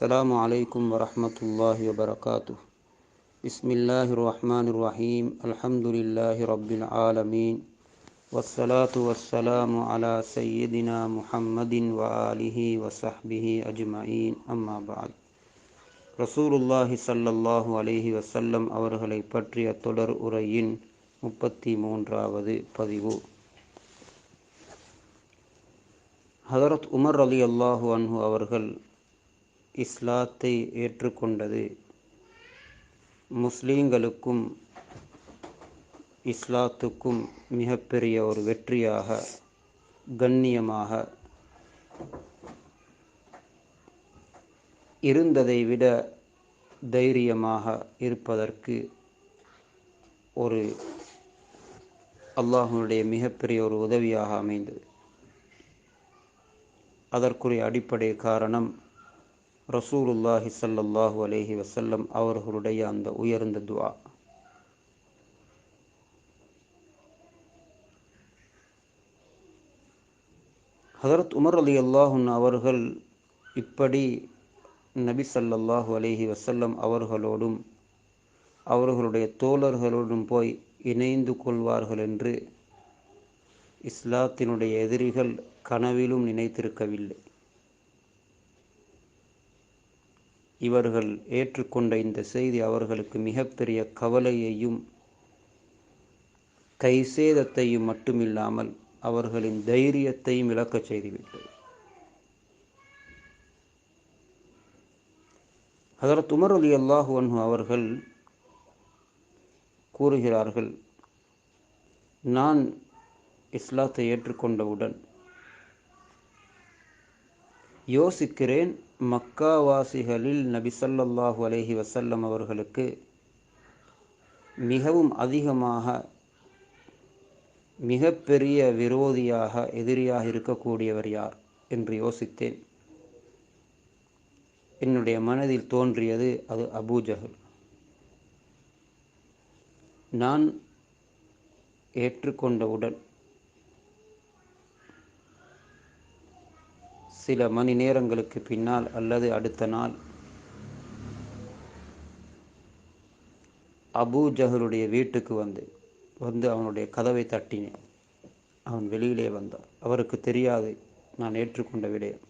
السلام عليكم ورحمة الله وبركاته بسم الله الرحمن الرحيم الحمد لله رب العالمين والصلاة والسلام على سيدنا محمد وآله وصحبه أجمعين أما بعد ரசூலுல்லாஹி ஸல்லல்லாஹு அலைஹி வஸல்லம் அவர்களை பற்றிய தொடர் உரையின் முப்பத்தி மூன்றாவது பதிவு ஹதரத் உமர் அலி அல்லாஹு அன்ஹு அவர்கள் இஸ்லாத்தை ஏற்றுக்கொண்டது. முஸ்லீம்களுக்கும் இஸ்லாத்துக்கும் மிகப்பெரிய ஒரு வெற்றியாக கண்ணியமாக இருந்ததை விட தைரியமாக இருப்பதற்கு ஒரு அல்லாஹனுடைய மிகப்பெரிய ஒரு உதவியாக அமைந்தது. அதற்குரிய அடிப்படை காரணம் ரசூலுல்லாஹி சல்லாஹு அலைஹி வசல்லம் அவர்களுடைய அந்த உயர்ந்த துவா. ஹதரத் உமர் அலி அல்லாஹுன் அவர்கள் இப்படி நபி ஸல்லல்லாஹு அலைஹி வசல்லம் அவர்களோடும் அவர்களுடைய தோழர்களோடும் போய் இணைந்து கொள்வார்கள் என்று இஸ்லாத்தினுடைய எதிரிகள் கனவிலும் நினைத்திருக்கவில்லை. இவர்கள் ஏற்றுக்கொண்ட இந்த செய்தி அவர்களுக்கு மிகப்பெரிய கவலையையும் கைசேதத்தையும் மட்டுமில்லாமல் அவர்களின் தைரியத்தையும் இழக்கச் செய்துவிட்டது. ஹதரத் உமர் அலி அல்லாஹு அன்ஹு அவர்கள் கூறுகிறார்கள் நான் இஸ்லாத்தை ஏற்றுக்கொண்டவுடன் யோசிக்கிறேன் மக்காவாசிகளில் நபிசல்லாஹு அலஹி வசல்லம் அவர்களுக்கு மிகவும் அதிகமாக மிகப்பெரிய விரோதியாக எதிரியாக இருக்கக்கூடியவர் யார் என்று யோசித்தேன். என்னுடைய மனதில் தோன்றியது அது அபூஜஹல் நான் ஏற்றுக்கொண்டவுடன் சில மணி நேரங்களுக்கு பின்னால் அல்லது அடுத்த நாள். அபூ ஜஹலுடைய வீட்டுக்கு வந்து வந்து அவனுடைய கதவை தட்டினேன். அவன் வெளியிலே வந்தார் அவருக்கு தெரியாது நான் ஏற்றுக்கொண்ட விடயம்.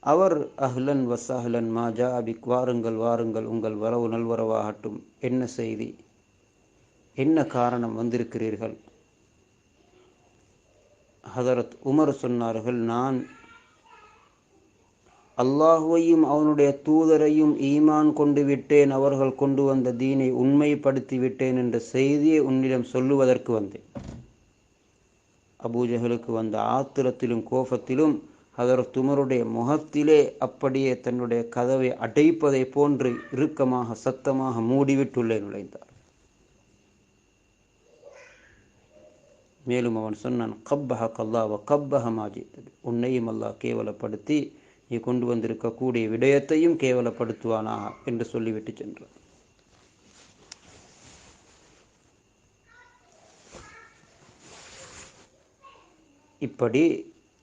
அவர் அஹ்லன் வசஹ்லன் மாஜா அபிக் வாருங்கள் வாருங்கள் உங்கள் வரவு நல்வரவாகட்டும். என்ன செய்தி? என்ன காரணம் வந்திருக்கிறீர்கள்? ஹதரத் உமர் சொன்னார்கள் நான் அல்லாஹுவையும் அவனுடைய தூதரையும் ஈமான் கொண்டு விட்டேன் அவர்கள் கொண்டு வந்த தீனை உண்மைப்படுத்தி விட்டேன் என்ற செய்தியை உன்னிடம் சொல்லுவதற்கு வந்தேன். அபூஜகளுக்கு வந்த ஆத்திரத்திலும் கோபத்திலும் அதர் துமருடைய முகத்திலே அப்படியே தன்னுடைய கதவை அடைப்பதை போன்று இறுக்கமாக சத்தமாக மூடிவிட்டுள்ளே நுழைந்தார். மேலும் அவன் சொன்னான் கப்பஹ கல்லாவ கப்பஹ மாஜி உன்னையும் அல்லாஹ் கேவலப்படுத்தி நீ கொண்டு வந்திருக்கக்கூடிய விடயத்தையும் கேவலப்படுத்துவானா என்று சொல்லிவிட்டு சென்றார் இப்படி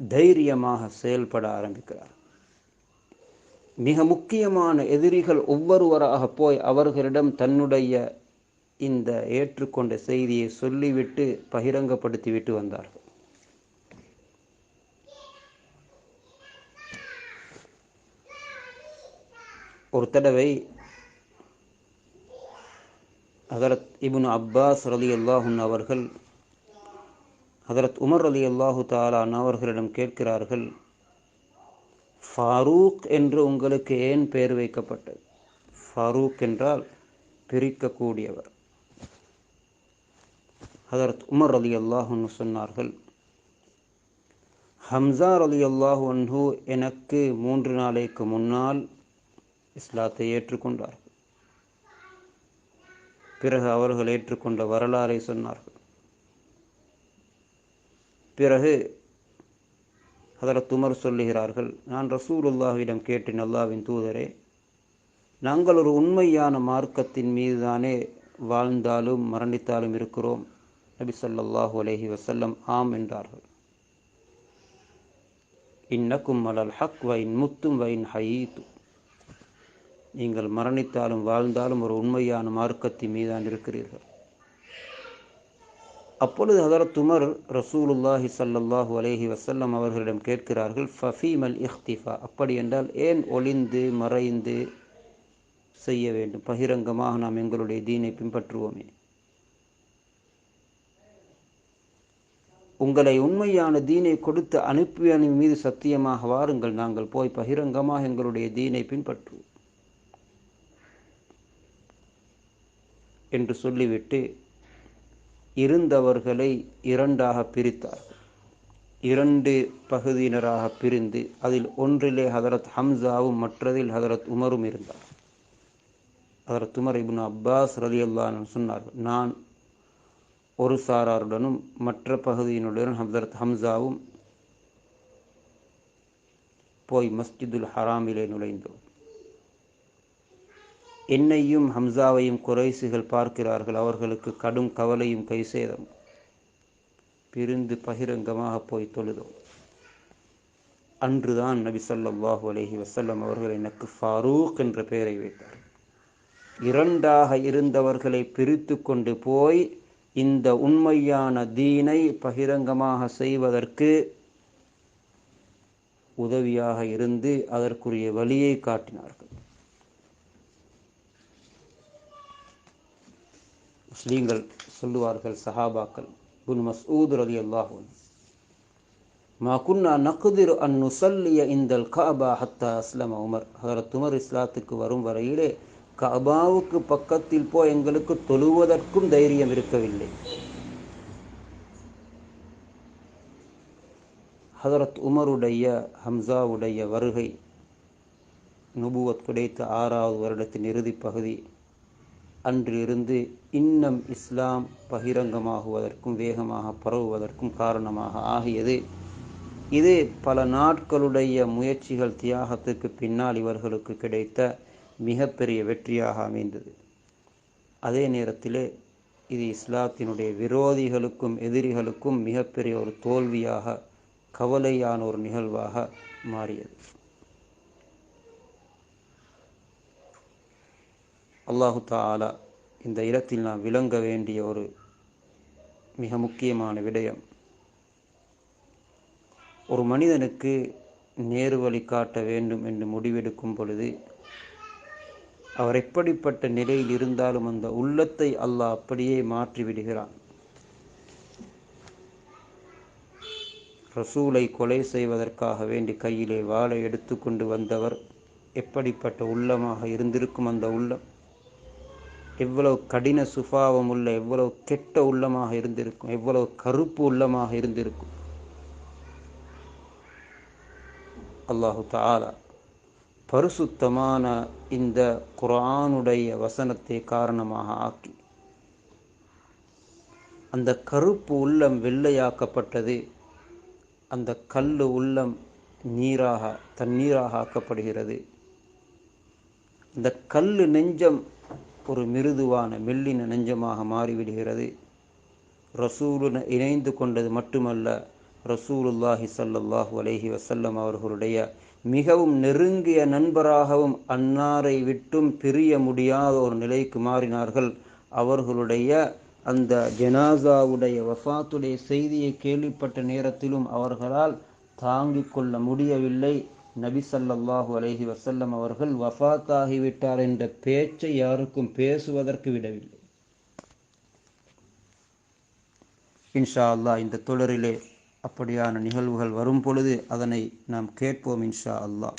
தைரியமாக செயல்பட ஆரம்பிக்கிறார். மிக முக்கியமான எதிரிகள் ஒவ்வொருவராக போய் அவர்களிடம் தன்னுடைய இந்த ஏற்றுக்கொண்ட செய்தியை சொல்லிவிட்டு பகிரங்கப்படுத்திவிட்டு வந்தார்கள். ஒரு தடவை ஹதரத் இபுன் அப்பாஸ் ரலி அல்லாஹுன் அவர்கள் ஹதரத் உமர் அலி அல்லாஹு தாலான் அவர்களிடம் கேட்கிறார்கள் ஃபாரூக் என்று உங்களுக்கு ஏன் பெயர் வைக்கப்பட்டது? ஃபாரூக் என்றால் பிரிக்கக்கூடியவர். ஹதரத் உமர் அலி அல்லாஹுன்னு சொன்னார்கள் ஹம்சார் அலி அல்லாஹு அன்ஹு எனக்கு மூன்று நாளைக்கு முன்னால் இஸ்லாத்தை ஏற்றுக்கொண்டார்கள் பிறகு அவர்கள் ஏற்றுக்கொண்ட வரலாறை சொன்னார்கள். பிறகு அதில் துமர் சொல்லுகிறார்கள் நான் ரசூலுல்லாஹிடம் கேட்டேன் அல்லாவின் தூதரே நாங்கள் ஒரு உண்மையான மார்க்கத்தின் மீதுதானே வாழ்ந்தாலும் மரணித்தாலும் இருக்கிறோம். நபி சொல்லாஹு அலஹி வசல்லம் ஆம் என்றார்கள். இன்னக்கும் மலல் ஹக் வைன் முத்தும் வைன் ஹயீத்தும். நீங்கள் மரணித்தாலும் வாழ்ந்தாலும் ஒரு உண்மையான மார்க்கத்தின் மீதான் இருக்கிறீர்கள். அப்பொழுது ஹதரத் உமர் ரசூலுல்லாஹி ஸல்லல்லாஹு அலேஹி வசல்லம் அவர்களிடம் கேட்கிறார்கள் ஃபஃபீமல் இஹ்திஃபா? அப்படி என்றால் ஏன் ஒளிந்து மறைந்து செய்ய வேண்டும்? பகிரங்கமாக நாம் எங்களுடைய தீனை பின்பற்றுவோமே. உங்களை உண்மையான தீனை கொடுத்து அனுப்பியனின் மீது சத்தியமாக வாருங்கள். நாங்கள் போய் பகிரங்கமாக எங்களுடைய தீனை பின்பற்றுவோம். என்று சொல்லிவிட்டு இருந்தவர்களை இரண்டாக பிரித்தார்கள் இரண்டு பகுதியினராக பிரிந்து அதில் ஒன்றிலே ஹதரத் ஹம்சாவும் மற்றதில் ஹதரத் உமரும் இருந்தார். ஹதரத் உமர் இபுன் அப்பாஸ் ரலி அல்லான்னு சொன்னார்கள் நான் ஒரு சாராருடனும் மற்ற பகுதியினுடன் ஹதரத் ஹம்சாவும் போய் மஸ்ஜிதுல் ஹராமிலே நுழைந்தோம். என்னையும் ஹம்சாவையும் குறைசுகள் பார்க்கிறார்கள். அவர்களுக்கு கடும் கவலையும் கைசேதம். பிரிந்து பகிரங்கமாக போய் தொழுதோம். அன்றுதான் நபி சொல்லாஹு அலஹி வசல்லம் அவர்கள் எனக்கு ஃபாரூக் என்ற பெயரை வைத்தார். இரண்டாக இருந்தவர்களை பிரித்து கொண்டு போய் இந்த உண்மையான தீனை பகிரங்கமாக செய்வதற்கு உதவியாக இருந்து அதற்குரிய வழியை காட்டினார்கள். முஸ்லீம்கள் சொல்லுவார்கள் சஹாபாக்கள். குன் மஸ்ஊத் ரலி அல்லாஹூன் மா குன்னா நக்குதிர் அன் நுசல்லிய இந்தல் காபா ஹத்தா அஸ்லம் உமர். ஹரத் உமர் இஸ்லாத்துக்கு வரும் வரையிலே காபாவுக்கு பக்கத்தில் போய் எங்களுக்கு தொழுவதற்கும் தைரியம் இருக்கவில்லை. ஹதரத் உமருடைய ஹம்சாவுடைய வருகை நுபுவத் கிடைத்த ஆறாவது வருடத்தின் இறுதி பகுதி அன்றிருந்து இன்னம் இஸ்லாம் பகிரங்கமாகுவதற்கும் வேகமாக பரவுவதற்கும் காரணமாக ஆகியது. இது பல நாட்களுடைய முயற்சிகள் தியாகத்துக்கு பின்னால் இவர்களுக்கு கிடைத்த மிகப்பெரிய வெற்றியாக அமைந்தது. அதே நேரத்திலே இது இஸ்லாத்தினுடைய விரோதிகளுக்கும் எதிரிகளுக்கும் மிகப்பெரிய ஒரு தோல்வியாக கவலையான ஒரு நிகழ்வாக மாறியது. அல்லாஹு தாலா இந்த இடத்தில் நாம் விளங்க வேண்டிய ஒரு மிக முக்கியமான விடயம். ஒரு மனிதனுக்கு நேரு வழி காட்ட வேண்டும் என்று முடிவெடுக்கும் பொழுது அவர் எப்படிப்பட்ட நிலையில் இருந்தாலும் அந்த உள்ளத்தை அல்லாஹ் அப்படியே மாற்றி விடுகிறான். ரசூலை கொலை செய்வதற்காக வேண்டி கையிலே வாளை எடுத்துக்கொண்டு வந்தவர் எப்படிப்பட்ட உள்ளமாக இருந்திருக்கும் அந்த உள்ளம்? எவ்வளவு கடின சுபாவம் உள்ள எவ்வளவு கெட்ட உள்ளமாக இருந்திருக்கும் எவ்வளவு கருப்பு உள்ளமாக இருந்திருக்கும். அல்லாஹு தாலா பரிசுத்தமான இந்த குரானுடைய வசனத்தை காரணமாக ஆக்கி அந்த கருப்பு உள்ளம் வெள்ளையாக்கப்பட்டது அந்த கல் உள்ளம் நீராக தண்ணீராக ஆக்கப்படுகிறது. இந்த கல் நெஞ்சம் ஒரு மிருதுவான மெல்லின நெஞ்சமாக மாறிவிடுகிறது. ரசூலுடன் இணைந்து கொண்டது மட்டுமல்ல ரசூலுல்லாஹி சல்லல்லாஹு அலஹி வசல்லம் அவர்களுடைய மிகவும் நெருங்கிய நண்பராகவும் அன்னாரை விட்டும் பிரிய முடியாத ஒரு நிலைக்கு மாறினார்கள். அவர்களுடைய அந்த ஜனாசாவுடைய வஃபாத்துடைய செய்தியை கேள்விப்பட்ட நேரத்திலும் அவர்களால் தாங்கிக் கொள்ள முடியவில்லை. நபி சல்லாஹூ அலைஹி வசல்லம் அவர்கள் வஃபாத்தாகிவிட்டார் என்ற பேச்சை யாருக்கும் பேசுவதற்கு விடவில்லை. இன்ஷா அல்லாஹ் இந்த தொடரிலே அப்படியான நிகழ்வுகள் வரும் பொழுது அதனை நாம் கேட்போம் இன்ஷா அல்லாஹ்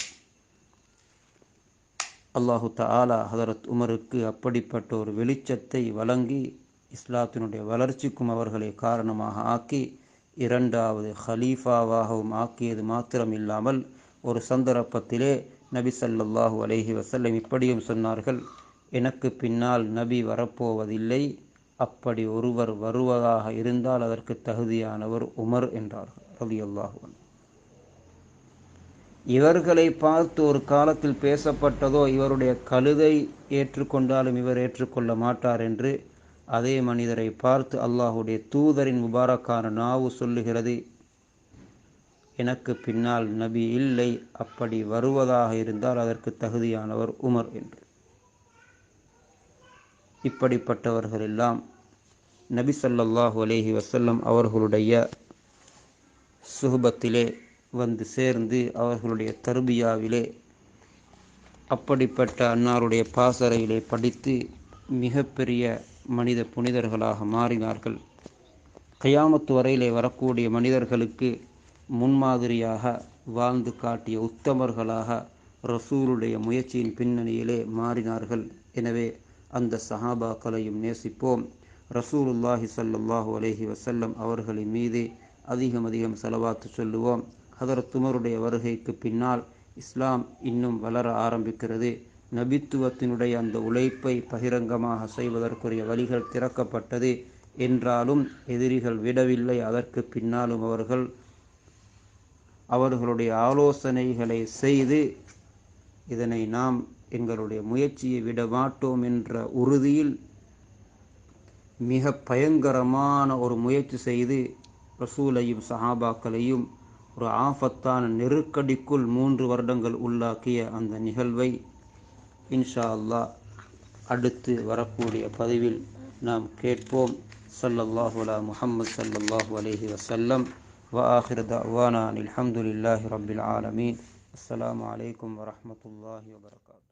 அல்லாஹு தாலா ஹதரத் உமருக்கு அப்படிப்பட்ட ஒரு வெளிச்சத்தை வழங்கி இஸ்லாத்தினுடைய வளர்ச்சிக்கும் அவர்களை காரணமாக ஆக்கி இரண்டாவது ஹலீஃபாவாகவும் ஆக்கியது மாத்திரம் இல்லாமல் ஒரு சந்தர்ப்பத்திலே நபி சல்லல்லாஹு அலஹி வசல்லம் இப்படியும் சொன்னார்கள் எனக்கு பின்னால் நபி வரப்போவதில்லை அப்படி ஒருவர் வருவதாக இருந்தால் அதற்கு தகுதியானவர் உமர் என்றார்கள் ரவி அல்லாஹுவன் இவர்களை பார்த்து ஒரு காலத்தில் பேசப்பட்டதோ இவருடைய கழுதை ஏற்றுக்கொண்டாலும் இவர் ஏற்றுக்கொள்ள மாட்டார் என்று அதே மனிதரை பார்த்து அல்லாஹுடைய தூதரின் முபாரக்கான நாவு சொல்லுகிறது எனக்கு பின்னால் நபி இல்லை. அப்படி வருவதாக இருந்தால் அதற்கு தகுதியானவர் உமர் என்று. இப்படிப்பட்டவர்கள் எல்லாம் நபி ஸல்லல்லாஹு அலேஹி வசல்லம் அவர்களுடைய சுகுபத்திலே வந்து சேர்ந்து அவர்களுடைய தருபியாவிலே அப்படிப்பட்ட அன்னாருடைய பாசறையிலே படித்து மிகப்பெரிய மனித புனிதர்களாக மாறினார்கள். கயாமத்து வரையிலே வரக்கூடிய மனிதர்களுக்கு முன்மாதிரியாக வாழ்ந்து காட்டிய உத்தமர்களாக ரசூலுடைய முயற்சியின் பின்னணியிலே மாறினார்கள். எனவே அந்த சஹாபாக்களையும் நேசிப்போம். ரசூலுல்லாஹி சல்லாஹூ அலைஹி வசல்லம் அவர்களின் மீது அதிகம் அதிகம் செலவாத்து சொல்லுவோம். ஹதரத் துமருடைய வருகைக்கு பின்னால் இஸ்லாம் இன்னும் வளர ஆரம்பிக்கிறது. நபித்துவத்தினுடைய அந்த உழைப்பை பகிரங்கமாக செய்வதற்குரிய வழிகள் திறக்கப்பட்டது. என்றாலும் எதிரிகள் விடவில்லை. அதற்கு பின்னாலும் அவர்கள் அவர்களுடைய ஆலோசனைகளை செய்து இதனை நாம் எங்களுடைய முயற்சியை விட மாட்டோம் என்ற உறுதியில் மிக பயங்கரமான ஒரு முயற்சி செய்து ரசூலையும் சஹாபாக்களையும் ஒரு ஆபத்தான நெருக்கடிக்குள் மூன்று வருடங்கள் உள்ளாக்கிய அந்த நிகழ்வை இன்ஷா அல்லாஹ் அடுத்து வரக்கூடிய பதிவில் நாம் கேட்போம். சல்லல்லாஹுலா முஹம்மது சல்லல்லாஹு அலஹி வசல்லம் وآخر دعوانا الحمد للہ رب العالمین. السلام علیکم ورحمۃ اللہ وبرکاتہ.